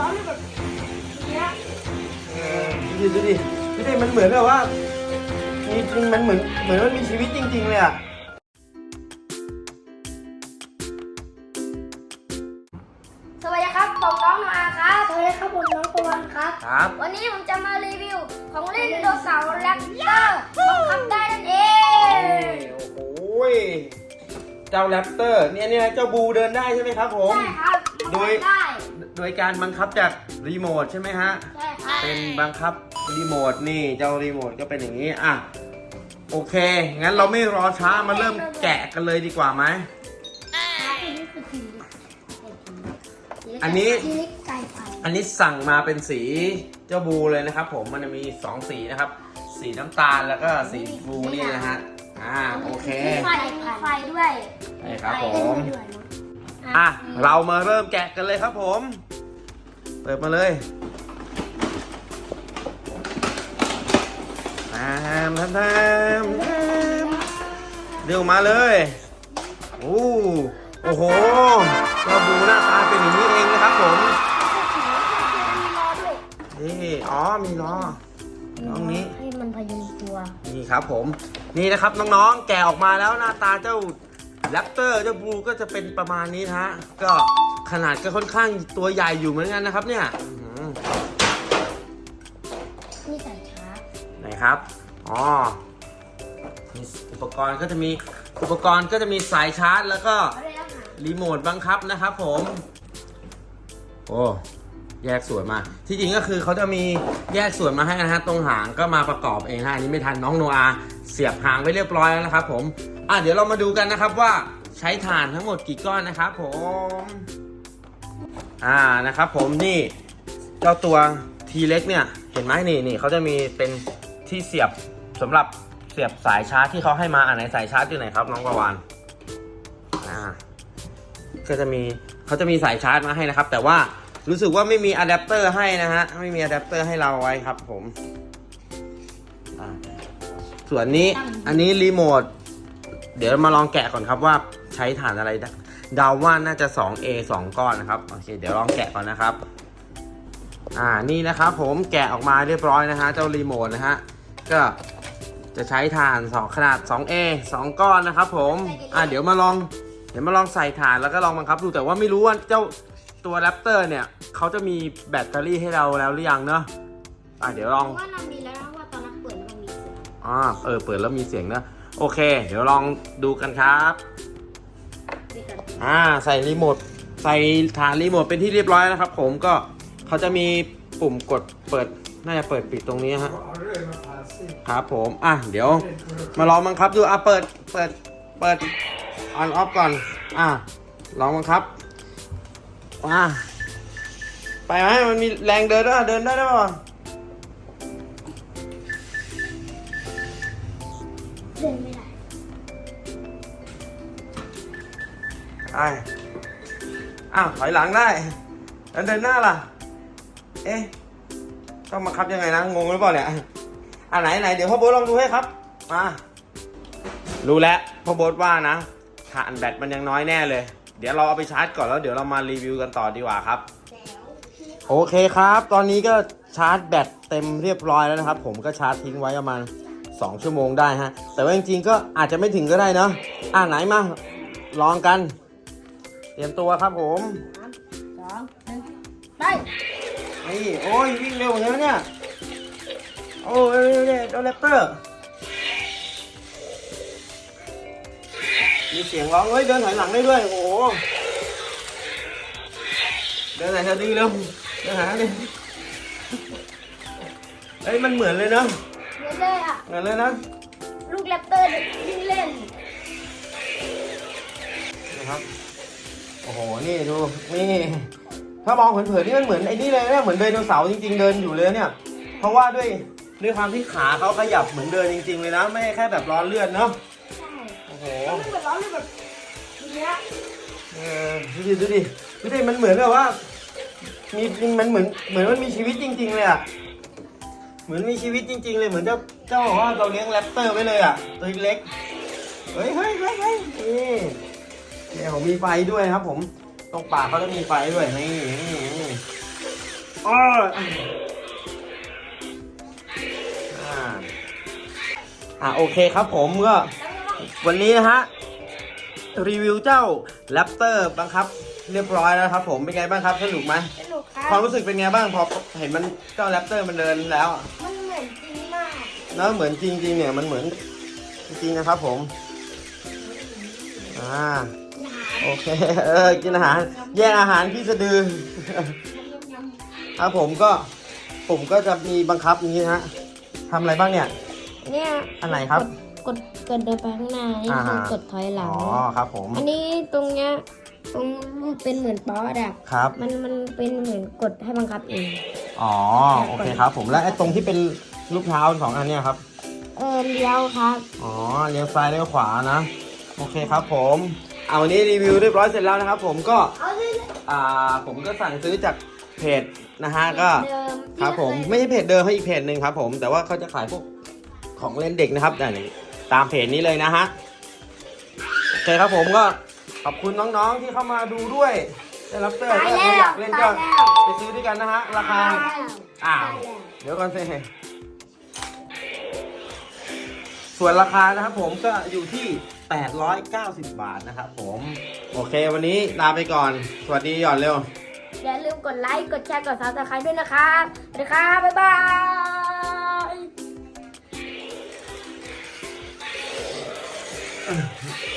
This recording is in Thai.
ร้อนเลยแบบเนี้ยเออดูดิดูดิดูดิมันเหมือนแบบว่ามีมันเหมือนเหมือนมันมีชีวิตจริง ๆ เลยอะสวัสดีครับผมน้องโนอาครับสวัสดีครับผมน้องตะวันครับ ครับ วันนี้ผมจะมารีวิวของเล่นไดโนเสาร์แรปเตอร์บังคับได้นั่นเองโอ้โหเจ้าแรปเตอร์เนี่ยเนี่ยเจ้าบูเดินได้ใช่ไหมครับผม ใช่ครับโดย ได้ โดยการบังคับจากรีโมทใช่ไหมฮะ ใช่ครับเป็นบังคับรีโมทนี่เจ้ารีโมทก็เป็นอย่างนี้อะโอเค งั้นเราไม่รอช้ามาเริ่มแกะกันเลยดีกว่าไหม อันนี้ทีนี้ไก่ไข่อันนี้สั่งมาเป็นสีเจ้าบูเลยนะครับ ผมมันจะมีสองสีนะครับ สีน้ำตาลแล้วก็สีบูนี่นะฮะอ่าโอเค มีไฟมีไฟด้วยใช่ครับผมไฟด้วยเนอะ อะ เรามาเริ่มแกะกันเลยครับผม เปิดมาเลยแทมแทมแทมแทมเดี๋ยวมาเลย โอ้โอ้โหเจ้าบูหน้าตาเป็นอย่างนี้เองนะครับผมนี่อ๋อ มีล้อตรงนี้ให้มันพยุงตัว นี่ครับผม นี่นะครับน้องๆ แกะออกมาแล้วหน้าตาเจ้า แรปเตอร์เจ้าบลูก็จะเป็นประมาณนี้นะฮะ ก็ขนาดก็ค่อนข้างตัวใหญ่อยู่เหมือนกันนะครับเนี่ยอื้อหือนี่ใส่ชาร์จไหนครับ อ๋อมีอุปกรณ์ก็จะมีอุปกรณ์ก็จะมีสายชาร์จ แล้วก็เอาเลยแล้วค่ะรีโมทบังคับนะครับผม โอ้แยกส่วนมา ที่จริงก็คือเขาจะมีแยกส่วนมาให้นะฮะ ตรงหางก็มาประกอบเองฮะอันนี้ไม่ทันน้องโนอาเสียบหางไว้เรียบร้อยแล้วนะครับผม อะเดี๋ยวเรามาดูกันนะครับว่าใช้ถ่านทั้งหมดกี่ก้อนนะครับผม อ่านะครับผมนี่เจ้าตัวทีเล็กเนี่ยเห็นไหมนี่นี่เขาจะมีเป็นที่เสียบสำหรับเสียบสายชาร์จที่เขาให้มาอ่าไหนสายชาร์จอยู่ไหนครับน้องประวานอ่าก็จะมีเขาจะมีสายชาร์จมาให้นะครับ แต่ว่ารู้สึกว่าไม่มีอะแดปเตอร์ให้นะฮะไม่มีอะแดปเตอร์ให้เราไว้ครับผมอ่าส่วนนี้อันนี้รีโมท เดี๋ยวมาลองแกะก่อนครับว่าใช้ฐานอะไรนะเดาว่าน่าจะ 2A 2 ก้อนนะครับโอเคเดี๋ยวลองแกะก่อนนะครับ อ่านี่นะครับผมแกะออกมาเรียบร้อยนะฮะเจ้ารีโมทนะฮะก็จะใช้ฐานสองขนาด 2A 2 ก้อนนะครับผมอ่าเดี๋ยวมาลองเดี๋ยวมาลองใส่ฐานแล้วก็ลองบังคับดูแต่ว่าไม่รู้ว่าเจ้าตัวแรปเตอร์เนี่ยเขาจะมีแบตเตอรี่ให้เราแล้วหรือยังเนาะอะเดี๋ยวลองว่านามีแล้วนะว่าตอนนั้นเปิดแล้วมันมีเสียงอ่าเออเปิดแล้วมีเสียงนะ โอเค เดี๋ยวลองดูกันครับนี่กันอ่าใส่รีโมทใส่ฐานรีโมทเป็นที่เรียบร้อยแล้วครับ ผมก็เขาจะมีปุ่มกดเปิดน่าจะเปิดปิดตรงนี้ฮะเอาเรื่อยมาผ่าสิครับผมอะเดี๋ยว มาลองบังคับดูอะเปิดเปิดเปิดออนออฟก่อน อะลองบังคับอะไปไหมมันมีแรงเดินด้วยเดินได้ด้วย เดินไม่ได้ ไอ้อ้าวถอยหลังได้แล้วเดินหน้าล่ะ เอ๊ะต้องบังคับยังไงนะ งงหรือเปล่าเนี่ยอะไหนไหนเดี๋ยวพ่อโบ๊ทลองดูให้ครับ มา รู้แล้วพ่อโบ๊ทว่านะฐานแบตมันยังน้อยแน่เลย เดี๋ยวเราเอาไปชาร์จก่อนแล้วเดี๋ยวเรามารีวิวกันต่อดีกว่าครับ โอเคครับ ตอนนี้ก็ชาร์จแบตเต็มเรียบร้อยแล้วนะครับ ผมก็ชาร์จทิ้งไว้ประมาณ 2 ชั่วโมงได้ฮะ แต่ว่าจริงๆก็อาจจะไม่ถึงก็ได้เนาะอะไหนมา ลองกัน เตรียมตัวครับผมสามสองหนึ่งไปนี่โอ้ยวิ่งเร็วเหมือนกันนะเนี่ย โอ้ยเนี่ยโดนแรปเตอร์มีเสียงร้องเฮ้ยเดินถอยหลังได้ด้วย โอ้โหเดินไหนเธอดีเร็วเดินหาดิเฮ้ยมันเหมือนเลยเนาะ เดินได้อะเหมือนเลยนะลูกแรปเตอร์วิ่งเล่นนะครับ โอ้โห นี่ดู นี่ ถ้ามองเผินๆนี่มันเหมือนไอ้นี่เลยนะเหมือนไดโนเสาร์จริงๆเดินอยู่เลยเนี่ย เพราะว่าด้วยด้วยความที่ขาเขาขยับเหมือนเดินจริง ๆ เลยนะ ไม่ได้แค่แบบร้อนเลือดเนาะ ใช่โอ้โหแล้วมันแบบร้อนเลยแบบเนี้ยเออดูดิดูดิดูดิมันเหมือนแบบว่า มีมันเหมือนเหมือนมันมีชีวิตจริง ๆ เลยอะ เหมือนมีชีวิตจริง ๆ เลยเหมือนเจ้าเจ้าบอกว่าเราเลี้ยงแรปเตอร์ไว้เลยอะ ตัวเล็กเฮ้ยเฮ้ยเฮ้ยเฮ้ยนี่เนี่ยผมมีไฟด้วยครับ ผมตรงปากเขาจะมีไฟด้วยนี่นี่นี่อ้ออ่าโอเคครับผมก็วันนี้นะฮะรีวิวเจ้าแรปเตอร์บังคับ เรียบร้อยแล้วครับผมเป็นไงบ้างครับสนุกไหม ครัความบรู้สึกเป็นไงบ้างพอเห็นมันเจ้าแรปเตอร์มันเดินแล้วอะมันเหมือนจริงมากแล้วเหมือนจริงๆเนี่ยมันเหมือนจริงๆนะครับผมอ่าโอเคเออกินอาหารแย่งอาหารที่สะดือ ครับผมก็ผมก็จะมีบังคับอย่างนี้นะฮะทำอะไรบ้างเนี่ย เนี่ยอันไหนครับ กดกดเดินไปข้างหน้านี่อ่าคือกดถอยหลัอ๋งอครับผม อันนี้ตรงเนี้ย ตรงเป็นเหมือนป๊อดอะครับ มันมันเป็นเหมือนกดให้บังคับเอง อ๋อ โอเคครับ ผม แล้วไอ้ตรงที่เป็นลูกเท้าสองอันเนี่ยครับ เออเลี้ยวครับ อ๋อ เลี้ยวซ้ายเลี้ยวขวานะ โอเคครับผม เอาวันนี้รีวิวเรียบร้อยเสร็จแล้วนะครับ ผมก็เอาเลยอ่า ผมก็สั่งซื้อจากเพจนะฮะ ก็เดิมครับผม ไม่ใช่เพจเดิมให้อีกเพจหนึ่งครับ ผม แต่ว่าเขาจะขายพวกของเล่นเด็กนะครับแต่นี่ตามเพจนี้เลยนะฮะโอเคครับผมก็ ขอบคุณน้องๆที่เข้ามาดูด้วยได้รับเตอร์ตายก็แล้อวยากเล่นตาก็ยแล้วไปซื้อด้วยกันนะฮะราคาอ้าวเดี๋ยวก่อนสิส่วนราคานะครับผมก็อยู่ที่ 890 บาทนะครับผม โอเควันนี้ลาไปก่อน สวัสดีหย่อนเร็ว อย่าลืมกดไลค์ กดแชร์ กดซับสไครต์ด้วยนะครับสวัสดีครับ บ๊ายบาย